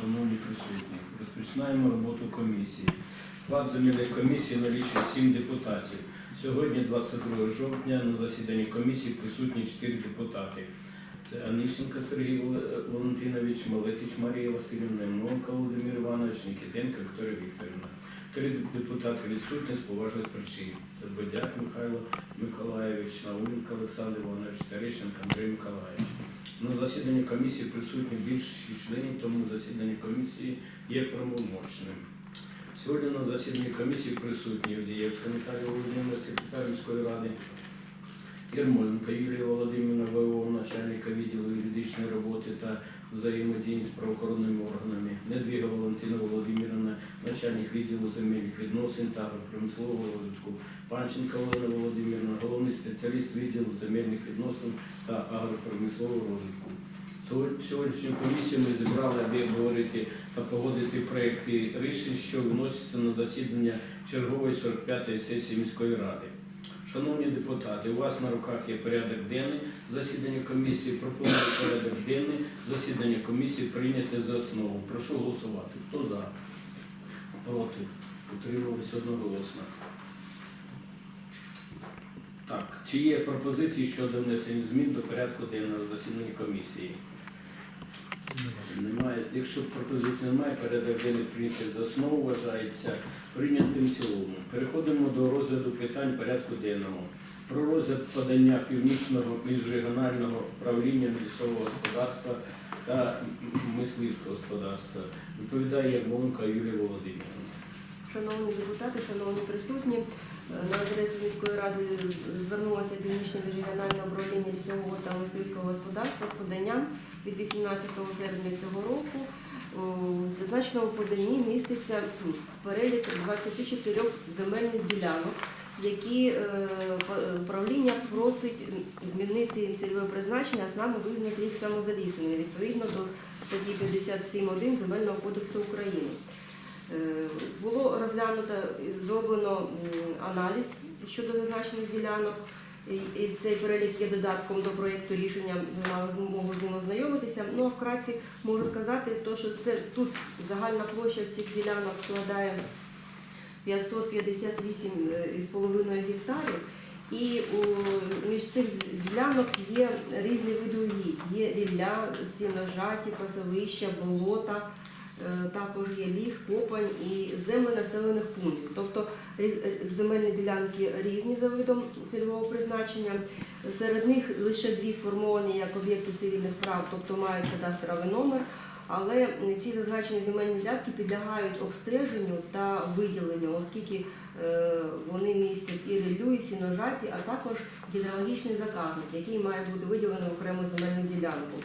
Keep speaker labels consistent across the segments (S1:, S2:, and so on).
S1: шановні присутні. Розпочинаємо роботу комісії. Склад земельної комісії налічує 7 депутатів. Сьогодні, 22 жовтня, на засіданні комісії присутні 4 депутати. Це Аніщенко Сергій Валентинович, Малетич Марія Васильівна, Монка Володимир Іванович, Нікітенко Вікторія Вікторівна. Три депутати відсутні з поважних причин. Це Бодяк Михайло Миколаєвич, Науменко Олександр Іванович, Терещенко Андрій Миколаївич. На засіданні комісії присутні більшість членів, тому засідання комісії є правомочним. Сьогодні на засіданні комісії присутні Авдієвська Михайло Володимир, секретар міської ради, Єрмоленко Юлія Володимирівна ВО, начальника відділу юридичної роботи та взаємодії з правоохоронними органами, Недвіга Валентина Володимирівна, начальник відділу земельних відносин та агропромислового розвитку, Панченко Олена Володимирівна, головний спеціаліст відділу земельних відносин та агропромислового розвитку. Сьогоднішню комісію ми зібрали, аби обговорити та погодити проекти рішень, що виносяться на засідання чергової 45-ї сесії міської ради. Шановні депутати, у вас на руках є порядок денний засідання комісії. Пропоную порядок денний засідання комісії прийняти за основу. Прошу голосувати. Хто за? Проти? Утримались одноголосно. Так, чи є пропозиції щодо внесення змін до порядку денного засідання комісії? Немає. Якщо пропозицій немає, порядок денний прийнятий за основу вважається прийнятим в цілому. Переходимо до розгляду питань порядку денного. Про розгляд подання північного міжрегіонального правління лісового господарства та мисливського господарства. Відповідає Ярмоленко Юлія Володимирівна.
S2: Шановні депутати, шановні присутні, на адресу міської ради звернулося Північне міжрегіональне управління лісового та мисливського господарства з поданням від 18 серпня цього року. У зазначеному поданні міститься перелік 24 земельних ділянок, які е, управління просить змінити цільове призначення, а саме визнати їх самозалісеними відповідно до статті 57.1 Земельного кодексу України. Е, Було розглянуто і зроблено аналіз щодо зазначених ділянок. І- цей перелік є додатком до проєкту рішення. Ви мали змогу з ним ознайомитися. Ну а вкратці можу сказати, то, що це тут загальна площа цих ділянок складає 558,5 гектарів. І між цих ділянок є різні види угідь. Є рілля, сіножаті, пасовища, болота, Е, також є ліс, копань і землі населених пунктів. Тобто е, земельні ділянки різні за видом цільового призначення. Серед них лише дві сформовані як об'єкти цивільних прав, тобто мають кадастровий номер. Але ці зазначені земельні ділянки підлягають обстеженню та виділенню, оскільки е, вони містять і ріллю, і сіножаті, а також гідрологічний заказник, який має бути виділений в окрему земельну ділянку.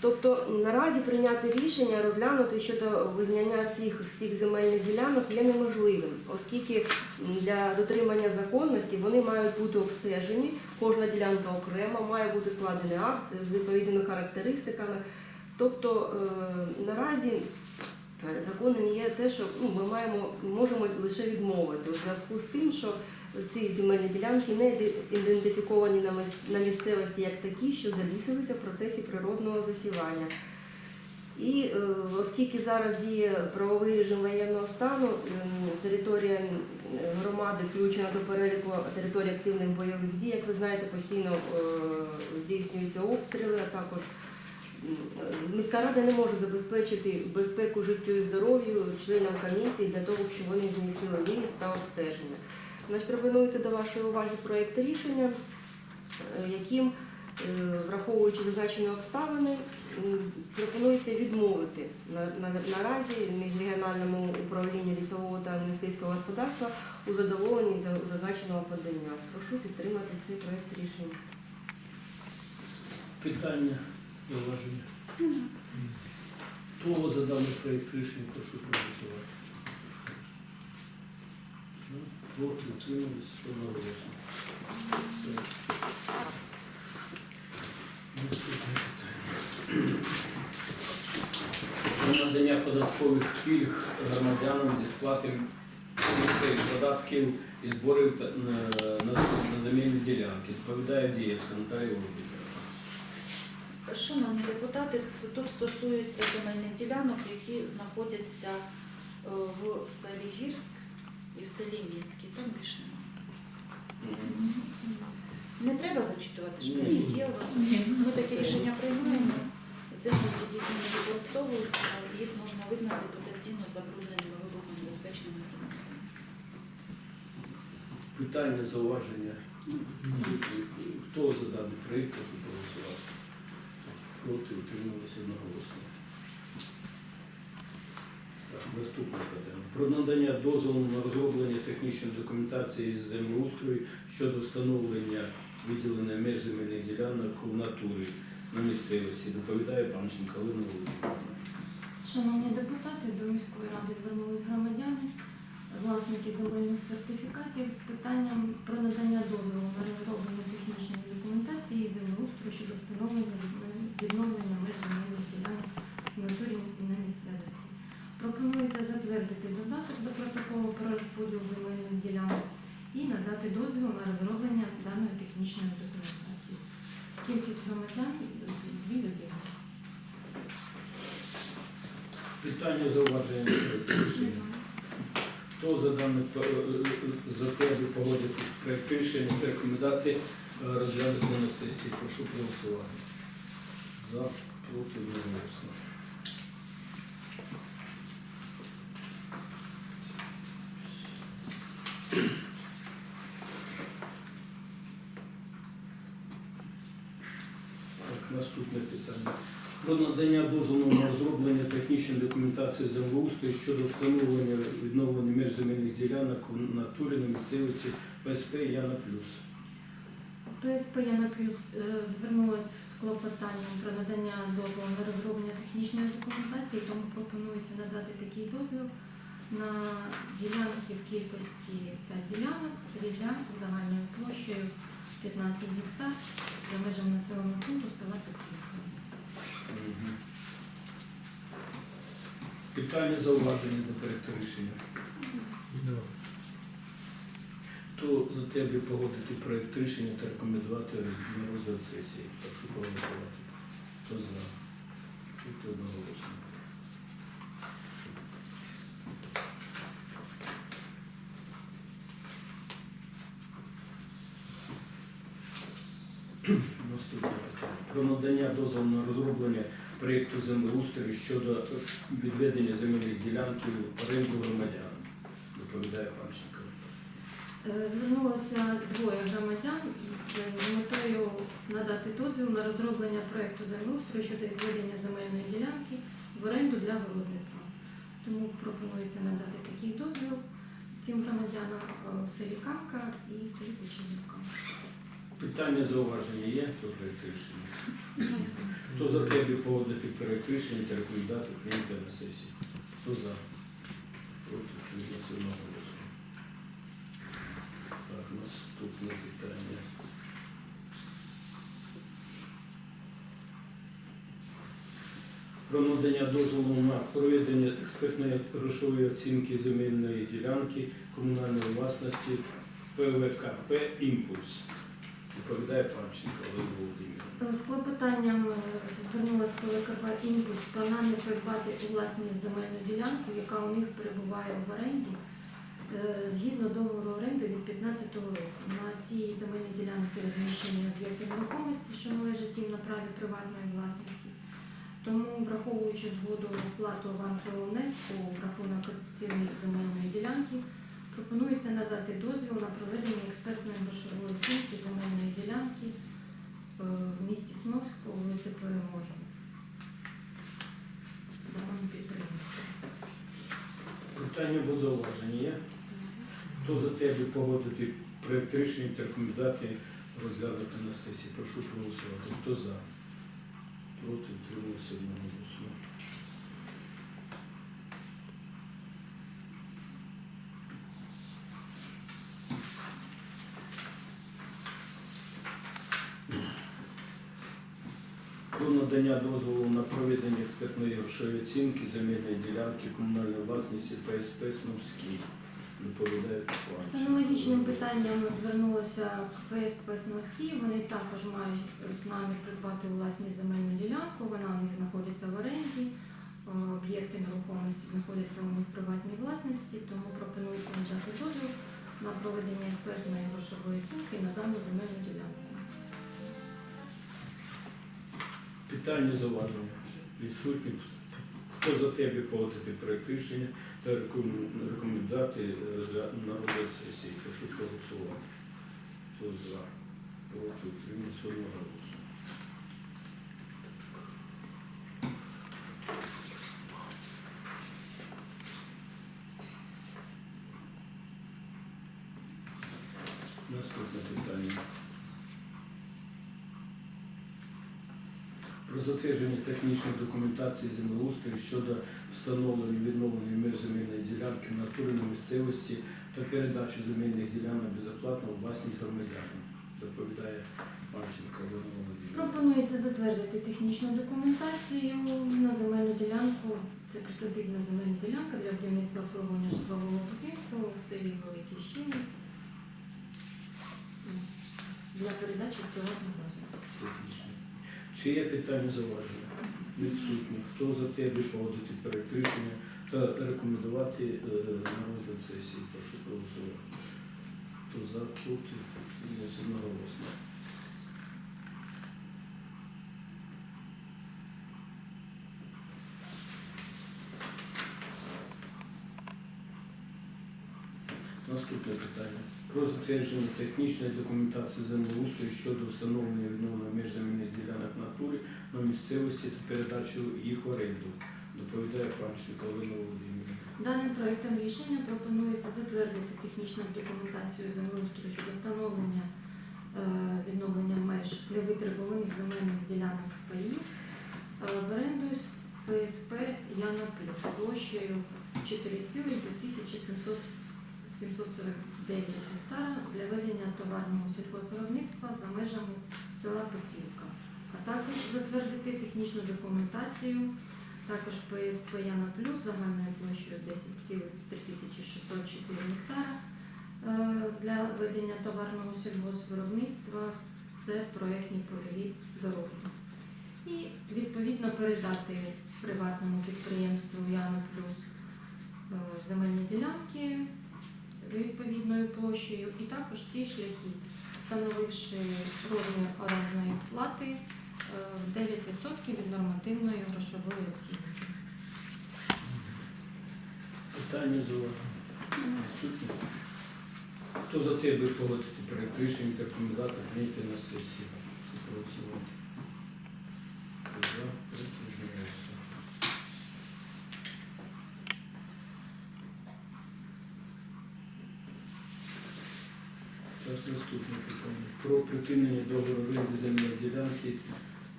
S2: Тобто наразі прийняти рішення розглянути щодо визнання цих всіх земельних ділянок є неможливим, оскільки для дотримання законності вони мають бути обстежені, кожна ділянка окремо, має бути складений акт з відповідними характеристиками. Тобто е, наразі е, законом є те, що ну, ми маємо можемо лише відмовити у зв'язку з тим, що ці земельні ділянки не ідентифіковані на місцевості як такі, що залісилися в процесі природного засівання. І е, оскільки зараз діє правовий режим воєнного стану, територія громади включена до переліку території активних бойових дій, як ви знаєте, постійно е, здійснюються обстріли, а також міська рада не може забезпечити безпеку життю і здоров'ю членам комісії для того, щоб вони змістили виїзд та обстеження. Значить, пропонується до вашої уваги проєкт рішення, е, яким, е, враховуючи зазначені обставини, пропонується відмовити на, на, наразі міжрегіональному управлінню лісового та мисливського господарства у задоволенні зазначеного подання. Прошу підтримати цей проєкт рішення.
S1: Питання, зауваження. Хто за даний проєкт рішення, прошу проголосувати. Ну, Проти утримались одноголосно. Все. Наступне питання. Про надання податкових пільг громадянам зі сплати податків і зборів на, на, на земельні ділянки. Відповідає Дієвська Наталія Володимирівна.
S3: Шановні депутати, це тут стосується земельних ділянок, які знаходяться е, в селі Гірськ і в селі Містки. Там більше немає. Не треба зачитувати
S1: Ні.
S3: є у вас усі. Ми такі рішення приймаємо. Землі ці дійсно не використовуються, їх можна визнати потенційно забрудненими вибухонебезпечними предметами.
S1: Питання, зауваження. Хто за даний проєкт, прошу проголосувати. Проти утрималися одноголосно. Наступне питання. Про надання дозволу на розроблення технічної документації з землеустрою щодо встановлення виділення меж земельних ділянок в натурі на місцевості. Доповідає Панченко Галина Володимирівна.
S4: Шановні депутати, до міської ради звернулись громадяни, власники земельних сертифікатів з питанням про надання дозволу на розроблення технічної документації і землеустрою щодо встановлення відновлення меж ділянок в натурі на місцевості. Пропонується затвердити додаток до протоколу про розподіл земельних ділянок і надати дозвіл на розроблення даної технічної документації. Кількість громадян дві людини.
S1: Питання, зауваження рішення. Хто за дане за те, аби погодити проект рішення та рекомендати е, розглянути на сесії? Прошу проголосувати. За, проти, одноголосно. Наступне питання. Про надання дозволу на розроблення технічної документації землеустрою щодо встановлення відновлення меж земельних ділянок в натурі на місцевості ПСП Яна Плюс.
S4: ПСП Яна Плюс е, звернулася з клопотанням про надання дозволу на розроблення технічної документації, тому пропонується надати такий дозвіл на ділянки в кількості 5 ділянок, рілля загальною площею 15 гектар за межами населеного пункту села Токівка.
S1: Мгм. Питання зауваження до проекту рішення. Хто за те, аби погодити проект рішення та рекомендувати на розгляд сесії? Прошу проголосувати. Хто за? Тут одноголосно. Наступне питання. Про надання дозволу на розроблення проєкту землеустрою щодо відведення земельних ділянків в оренду громадянам. Доповідає Панченко.
S4: Е, Звернулося двоє громадян е, з метою надати дозвіл на розроблення проекту землеустрою щодо відведення земельної ділянки в оренду для городництва. Тому пропонується надати такий дозвіл цим громадянам в селі Камка і селі Кучерівка.
S1: Питання зауваження є проєкту рішення? Хто за те, аби погодити проєкт рішення та рекомендувати прийняти на сесії? Хто за? Проти одноголосно. Так, наступне питання. Про надання дозволу на проведення експертної грошової оцінки земельної ділянки комунальної власності ПВКП «Імпульс». Доповідає Панченко Олег Володимир.
S4: З клопотанням е, звернулася КВКП «Імпульс» про намір придбати у власність земельну ділянку, яка у них перебуває в оренді, е, згідно договору оренди від 2015 року. На цій земельній ділянці розміщені об'єкти нерухомості, що належать їм на праві приватної власності. Тому, враховуючи згоду сплату авансового внеску в рахунок ціни земельної ділянки, пропонується надати дозвіл на проведення експертної грошової оцінки земельної ділянки е, в місті Сновськ по вулиці Перемоги. Даному підприємству.
S1: Питання або зауваження є? Хто за те, аби погодити проєкт рішення та рекомендати розглянути на сесії? Прошу проголосувати. Хто за? Проти утримався одноголосно. Про надання дозволу на проведення експертної грошової оцінки земельної ділянки комунальної власності ПСП Сновській. Доповідає
S4: З аналогічним питанням звернулося ПСП Сновський. Вони також мають намір придбати власність земельну ділянку. Вона у них знаходиться в оренді. Е, Об'єкти нерухомості знаходяться у них в приватній власності, тому пропонується надати дозвіл на проведення експертної грошової оцінки на дану земельну ділянку.
S1: Питання зауваження. Відсутні. Хто за тебе погодити проєкт рішення та рекомендати на розгляд сесії? Прошу проголосувати. Хто за? Проти утримався одноголосно. Наступне питання. Про затвердження технічної документації землеустрою щодо встановлення відновлення меж земельної ділянки в натурі на місцевості та передачу земельних ділянок безоплатно у власність громадянам. Доповідає Панченко Олена Володимирівна.
S4: Пропонується затвердити технічну документацію на земельну ділянку. Це присадибна земельна ділянка для будівництва обслуговування житлового будинку в селі Великий Щині для передачі в приватну власність.
S1: Чи є питання зауваження? Відсутні. Хто за те, аби погодити проект рішення та рекомендувати е, на розгляд сесії? Прошу проголосувати. Хто за, проти, утримався одноголосно. Наступне питання. Про затвердження технічної документації землеустрою щодо встановлення відновлення меж земельних ділянок в натурі на місцевості та передачу їх в оренду. Доповідає Панченко Олена Володимирівна.
S4: Даним проектом рішення пропонується затвердити технічну документацію землеустрою щодо встановлення е, відновлення меж невитребуваних земельних ділянок паїв е, в оренду з ПСП Яна Плюс площею 4,2749 гектара для ведення товарного сільхозвиробництва за межами села Петрівка, а також затвердити технічну документацію також ПСП Яна Плюс загальною площею 10,3604 гектара е, для ведення товарного сільгоспвиробництва. Це проєктні польові дороги. І відповідно передати приватному підприємству Яна Плюс е, земельні ділянки відповідною площею, і також ці шляхи, встановивши розмір орендної плати е, в 9% від нормативної грошової оцінки.
S1: Питання. Відсутні. Хто за те, аби погодити проект рішення та рекомендувати прийняти на сесії? Прошу проголосувати. Хто за, проти, утримався. Так, наступне питання. Про припинення договору оренди земельної ділянки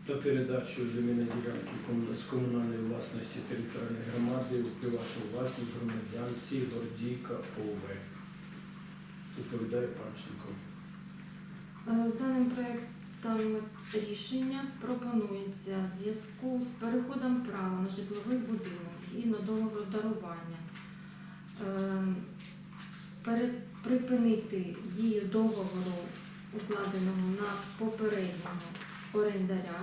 S1: та передачу земельної ділянки з комунальної власності територіальної громади у приватну власність громадянці Гордійка ОВ. Доповідає Панченко.
S4: Е, Даним проектом рішення пропонується в зв'язку з переходом права на житловий будинок і на договор дарування е, припинити дію договору, укладеного на попереднього орендаря,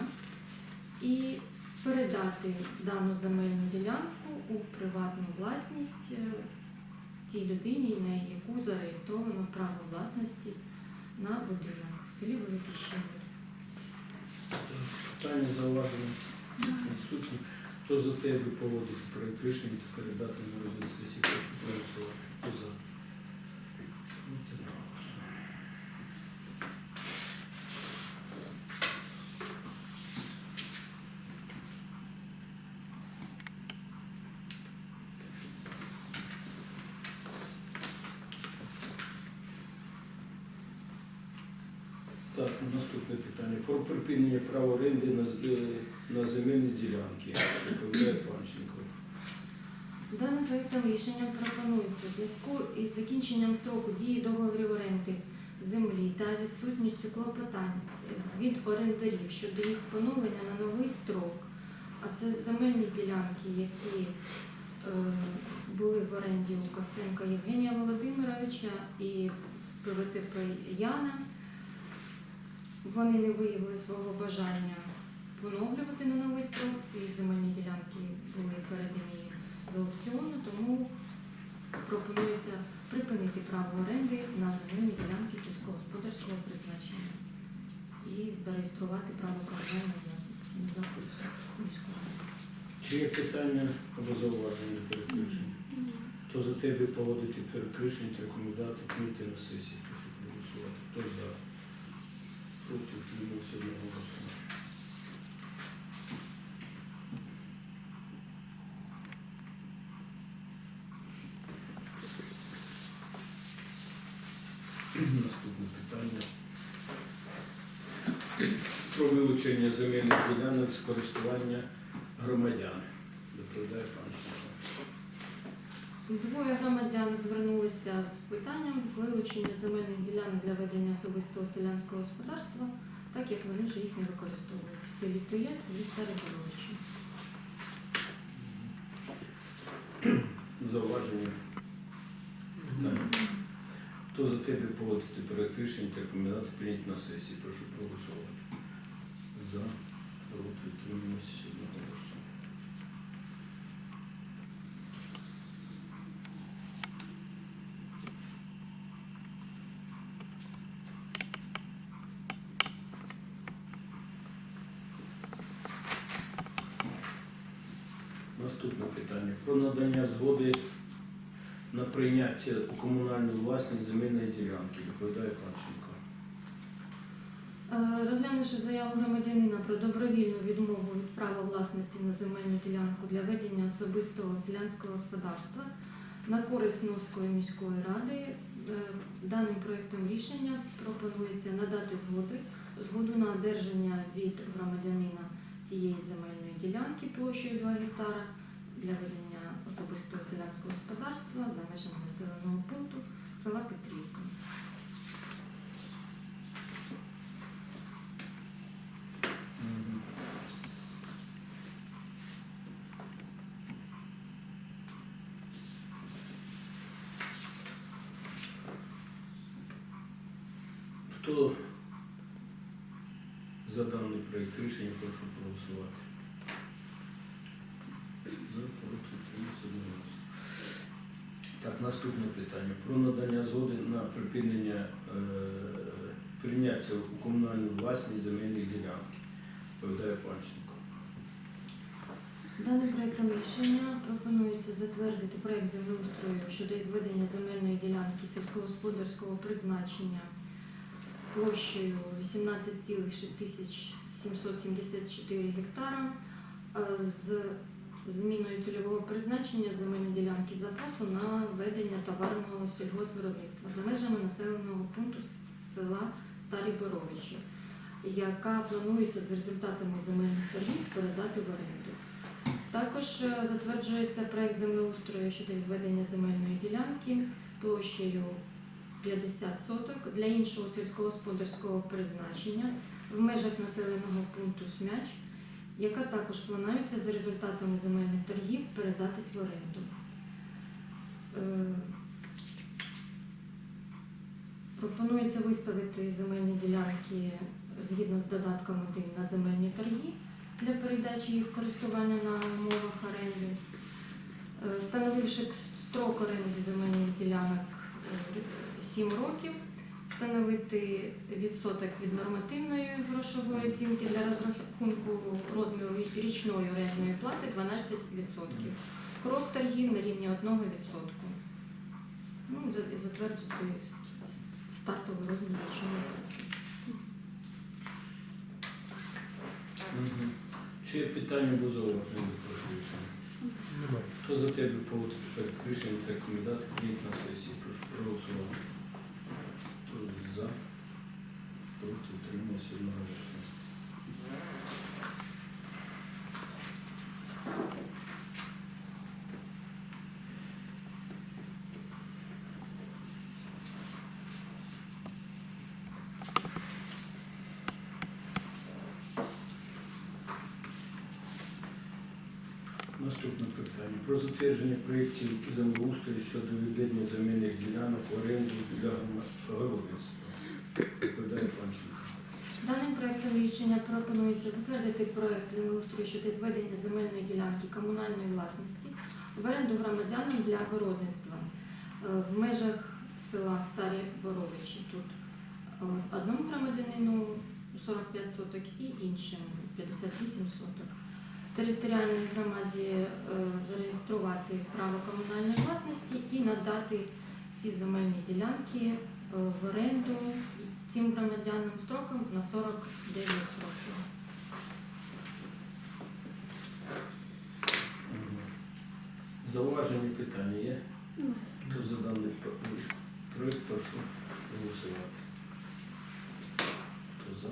S4: і передати дану земельну ділянку у приватну власність е, тій людині, на яку зареєстровано право власності на будинок в селі Великий Щемір.
S1: Питання зауваження відсутні. Хто за те, аби погодити проект рішення та передати на розгляд сесії, прошу проголосувати. Хто за? Проти, одноголосно. Так, наступне питання. Про припинення права оренди на, е, на земельні ділянки. Доповідає Панченко.
S4: Даним проєктом рішення пропонується в зв'язку із закінченням строку дії договорів оренди землі та відсутністю клопотань від орендарів щодо їх поновлення на новий строк. А це земельні ділянки, які е, були в оренді у Костенка Євгенія Володимировича і ПВТП Яна. Вони не виявили свого бажання поновлювати на новий строк. Ці земельні ділянки були передані з аукціону, тому пропонується припинити право оренди на земельні ділянки сільськогосподарського призначення і зареєструвати право на заході міського.
S1: Чи є питання або зауваження перекришень? Хто за тебе погодити перекришення та рекомендувати прийти на сесії, прошу проголосувати. Хто за? Проти утримався одного голосу. Наступне питання. Про вилучення земельних ділянок з користування громадян. Доповідає пан Шухов.
S4: Двоє громадян звернулися з питанням вилучення земельних ділянок для ведення особистого селянського господарства, так як вони вже їх не використовують в селі Тує, селі Стареборовичі.
S1: Зауваження. Питання. Хто за тебе погодити проект рішення та рекомендувати прийняти на сесії? Прошу проголосувати. За, проти, утрималися одного голосу. Наступне питання. Про надання згоди на прийняття у комунальну власність земельної ділянки. Доповідає Панченко.
S4: Е, Розглянувши заяву громадянина про добровільну відмову від права власності на земельну ділянку для ведення особистого селянського господарства на користь Новської міської ради, е, даним проектом рішення пропонується надати згоди, згоду на одержання від громадянина цієї земельної ділянки площею 2 гектара для ведення особистого селянського господарства на межах населеного пункту села Петрівка.
S1: Хто за даний проєкт рішення, прошу проголосувати. За, проти, утримався, одноголосно. Так, наступне питання. Про надання згоди на припинення е, прийняття у комунальну власність земельних ділянки. Повідає Панченко.
S4: Даним проектом рішення пропонується затвердити проект землеустрою щодо відведення земельної ділянки сільськогосподарського призначення площею 18,6774 гектара е, з зміною цільового призначення земельної ділянки запасу на ведення товарного сільгоспвиробництва за межами населеного пункту села Старі Боровичі, яка планується з результатами земельних торгів передати в оренду. Також е, затверджується проект землеустрою щодо відведення земельної ділянки площею 50 соток для іншого сільськогосподарського призначення в межах населеного пункту Смяч, яка також планується за результатами земельних торгів передатись в оренду. Е, Пропонується виставити земельні ділянки згідно з додатком 1 на земельні торги для передачі їх користування на умовах оренди, Е, встановивши строк оренди земельних ділянок 7 років, встановити відсоток від нормативної грошової оцінки для розрахунку розміру річної орендної плати 12%. Крок торгів на рівні 1%. Ну, і за- і затвердити с- с- стартовий розмір річної плати.
S1: Чи є питання або зауваження проекту рішення? Хто за тебе погодити перед рішенням та рекомендати на сесії? Прошу проголосувати. За? Проти утримався одноголосно. Наступне питання. Про затвердження проєктів землеустрою щодо відведення земельних ділянок оренду для городництва.
S4: Даним проектом рішення пропонується затвердити проект землеустрою щодо відведення земельної ділянки комунальної власності в оренду громадянам для городництва Е, в межах села Старі Боровичі. Тут е, одному громадянину 45 соток і іншим 58 соток. Територіальній громаді е, зареєструвати право комунальної власності і надати ці земельні ділянки в оренду цим громадянам строком на 49 років.
S1: Зауваження питання є? Хто за даний про- проект, прошу голосувати. Хто за?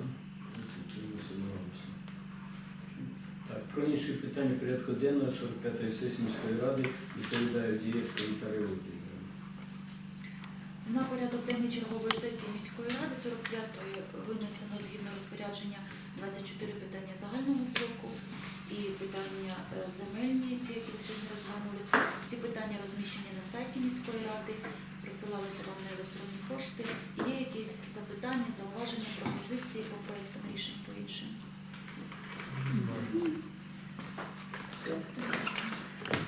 S1: Так, про інші питання порядку денного 45-ї сесії міської ради відповідає Володимирівна.
S3: На порядок денний чергової сесії міської ради 45-ї винесено згідно розпорядження 24 питання загального блоку і питання е, земельні, ті, які ви сьогодні розглянули. Всі питання розміщені на сайті міської ради, присилалися вам на електронні пошти. Є якісь запитання, зауваження, пропозиції по проектам рішень по іншим?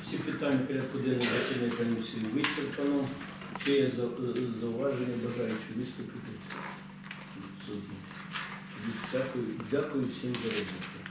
S1: Всі питання порядку денного засідання комісії вичерпано. Чи є зауваження, бажаючи виступити? Дякую, дякую всім за роботу.